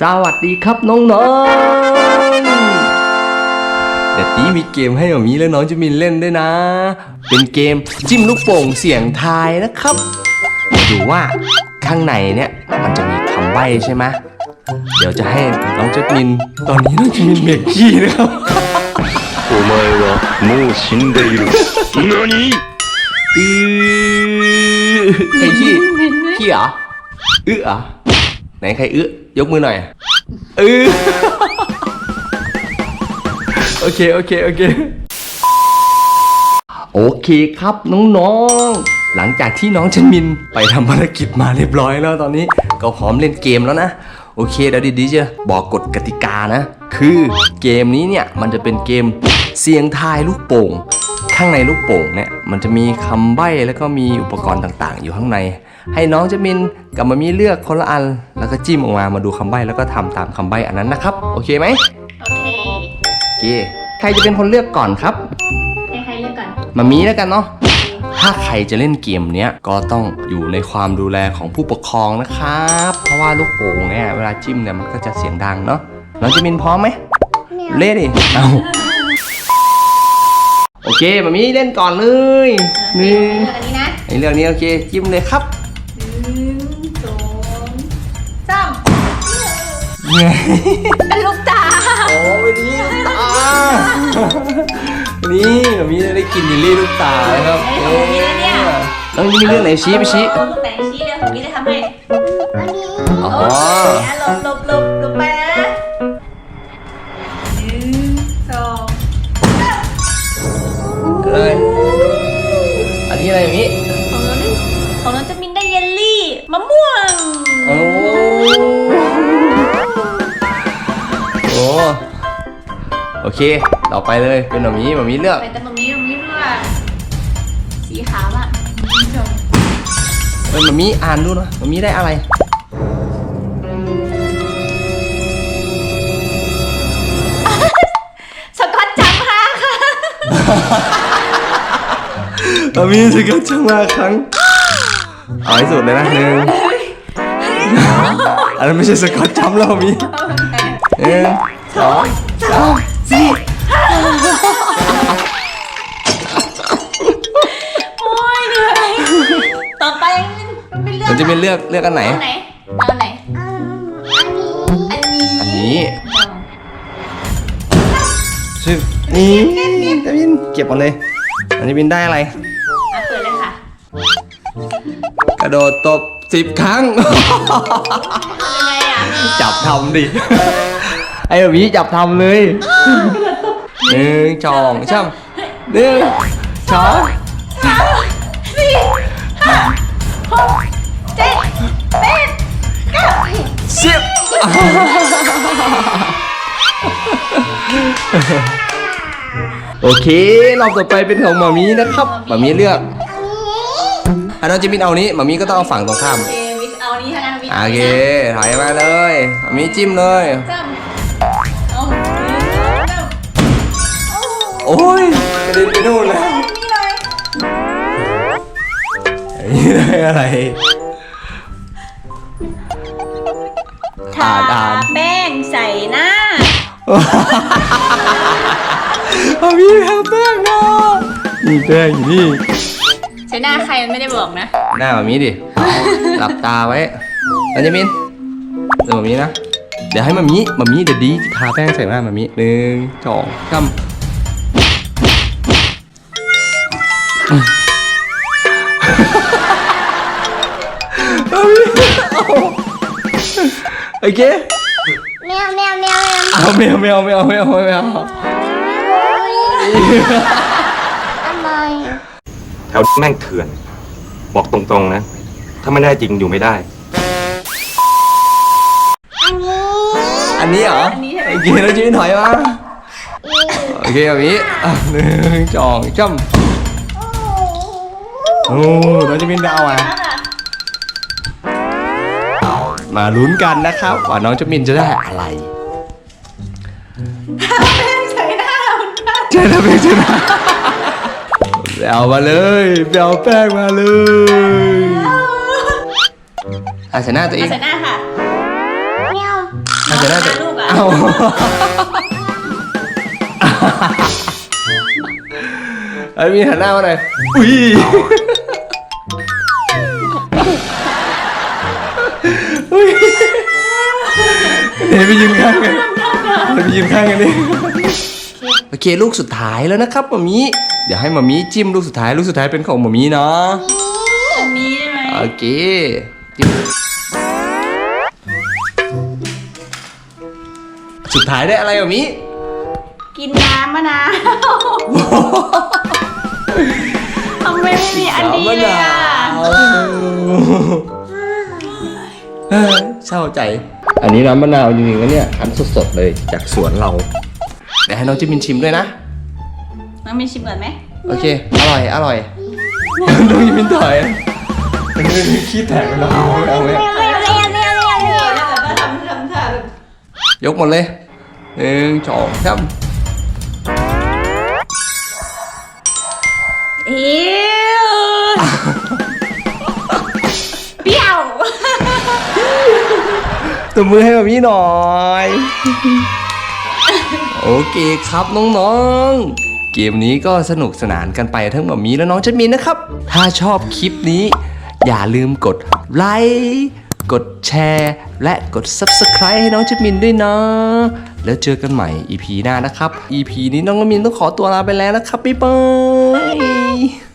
สวัสดีครับน้องๆเดี๋ยวตีมีเกมให้หมามีและน้องจะมินเล่นด้วยนะ เป็นเกมจิ้มลูกโป่งเสียงทายนะครับมาดูว่าข้างในเนี่ยมันจะมีคำใบ้ใช่ไหมเดี๋ยวจะให้น้องเจมิน ตอนนี้น้องเจมินเบรกขี้นะครับ お前はもう死んでいる。何 อือใครขี้ขี้เหรออื้อเหรอ ไหนใครอื้อยกมือหน่อยอือโอเค โอเค โอเค โอเคครับน้องๆ หลังจากที่น้องจันมินไปทำภารกิจมาเรียบร้อยแล้วตอนนี้ก็พร้อมเล่นเกมแล้วนะ โอเคเดี๋ยวดีๆจะบอกกฎกติกานะ คือเกมนี้เนี่ย มันจะเป็นเกมเสียงทายลูกโป่ง ข้างในลูกโป่งเนี่ย มันจะมีคำใบ้แล้วก็มีอุปกรณ์ต่างๆ อยู่ข้างใน ให้น้องจะมินกับมามีเลือกคนละอัน แล้วก็จิ้มออกมามาดูคำใบ้แล้วก็ทำตามคำใบ้อันนั้นนะครับ โอเคไหมโอเคโอเค ใครจะเป็นคนเลือกก่อนครับให้ใครเลือกก่อนมามีแล้วกันเนาะถ้าใครจะเล่นเกมเนี้ยก็ต้องอยู่ในความดูแลของผู้ปกครองนะครับ เพราะว่าลูกโป่งเนี่ยเวลาจิ้มเนี่ยมันก็จะเสียงดังเนาะน้องจะมินพร้อมไหมเล่นดิเอาโอเคมามีเล่นก่อนเลยหนึ่งเลือกอันนี้นะไอเรื่องนี้โอเคจิ้มเลยครับห นึ่งสองสามเนี่ยเป็นลูกตาโอ้วันนี้ลูกตา นี่มามีได้กินลิลลี่ลูกตานะครับเอ้ยของมีแล้วเนี่ยน้องจะมีเรื่องไหนชี้ไปชี้เอาลูกไหนชี้เดี๋ยวผมนี่จะทำให้อ๋อโอเคอะหลบหลบ โอเค ต่อไปเลยเป็นหมามีหมามีเลือกไปแต่มะมี่มะมี่เลือกสีขาวอะหนึ่งสองเออหมามีอ่านดูนะหมามีได้อะไรสกอตจัมป์ค่ะหมามีสกัดจังมาครั้งเอาให้สุดเลยนะหนึ่งอันนั้นไม่ใช่สกอตจัมป์แล้วหมามีหนึ่งสองสาม สี่โอ้ยเหนื่อยต่อไปไม่เลือกมันจะเป็นเลือกเลือกอันไหน เอาไหนเอาไหน อันนี้ อันนี้ชื่อนี่ตะวินเก็บหมดเลย อันนี้บินได้อะไร อะเปิดเลยค่ะ กระโดดตบสิบครั้ง เป็นไงอะ จับทำดิ ไอ้แบบนี้จับทำเลยหนึ่งสองสามหนึ่งสองสามสี่ห้าหกเจ็ดแปดเก้าสิบโอเครอบต่อไปเป็นของหมามีนะครับหมามีเลือกอันนั้นจะมินเอานี้หมามีก็ต้องเอาฝั่งตรงข้าม โอเควิทเอาอันนี้ทั้งนั้นวิทโอเคถอยมาเลยหมามีจิ้มเลยสา อ้ยกระเด็นไปนู่นแล้วนี่เลยนี่ได้อะไร ทาอ่านอ่าน แป้งใส่หน้าหมามีทำแป้งนะมีแป้งอยู่นี่ ใส่หน้าใครมันไม่ได้บอกนะ หน้าหมามีดิ หลับตาไว้อันจะมินเดี๋ยวหมามีนะ เดี๋ยวให้หมามีหมามีเดี๋ยวดีทาแป้งใส่หน้าหมามีหนึ่งสองสาม โอเคแมวแมวแมวแมวเอาไม่เอาไม่เอาไม่เอาไม่เอาไม่เอาทำไมแถวแม่งเถื่อน บอกตรงๆนะ ถ้าไม่ได้จริงอยู่ไม่ได้ อันนี้อันนี้เหรอโอเคแล้วจีนถอยมาโอเคแบบนี้อะหนึ่งสองจ้ำ โอ้เราจะมินดาวอะ มาลุ้นกันนะครับ ว่าน้องจมินจะได้อะไรใส่หน้ามันค่ะใช่แล้วเพียงชนะไปเอามาเลยไปเอาแป้งมาเลยอะใส่หน้าตัวเองใส่หน้าค่ะแมวหน่าจะน่าจะลูกอะเอ้า ไอ้มีหันหน้ามาหน่อยอุ้ยอุ้ยเดี๋ยวไปยืนข้างกันเดี๋ยวไปยืนข้างกันดิโอเคลูกสุดท้ายแล้วนะครับมามีเดี๋ยวให้มามีจิ้มลูกสุดท้ายลูกสุดท้ายเป็นของมามีเนาะอันนี้ใช่ไหมโอเคจิ้มสุดท้ายได้อะไรมามีกินน้ำมะนาว มีอันนี้เลยอะเศร้าใจ อันนี้น้ำมะนาวจริงๆแล้วเนี่ยคั้นสดๆเลยจากสวนเราเดี๋ยวให้น้องจิมินชิมด้วยนะ น้องมีชิมก่อนไหมโอเค อร่อย อร่อย น้องจิมินถอยขี้แตกไปแล้วเอาไว้เอาไว้แมวแมวแมวแมวแมวแมวแล้วแบบว่าทำทำท่ายกหมดเลยหนึ่งสองสาม เอ้ว ตัวมือให้แบบนี้หน่อย โอเคครับน้องๆ เกมนี้ก็สนุกสนานกันไปทั้งหมดมีและน้องจัดมินนะครับ ถ้าชอบคลิปนี้ อย่าลืมกดไลค์กดแชร์และกด Subscribe ให้น้องจัดมินด้วยนะ แล้วเจอกันใหม่ EP หน้านะครับ EP นี้น้องจัดมินต้องขอตัวลาไปแล้วนะครับบ๊ายบาย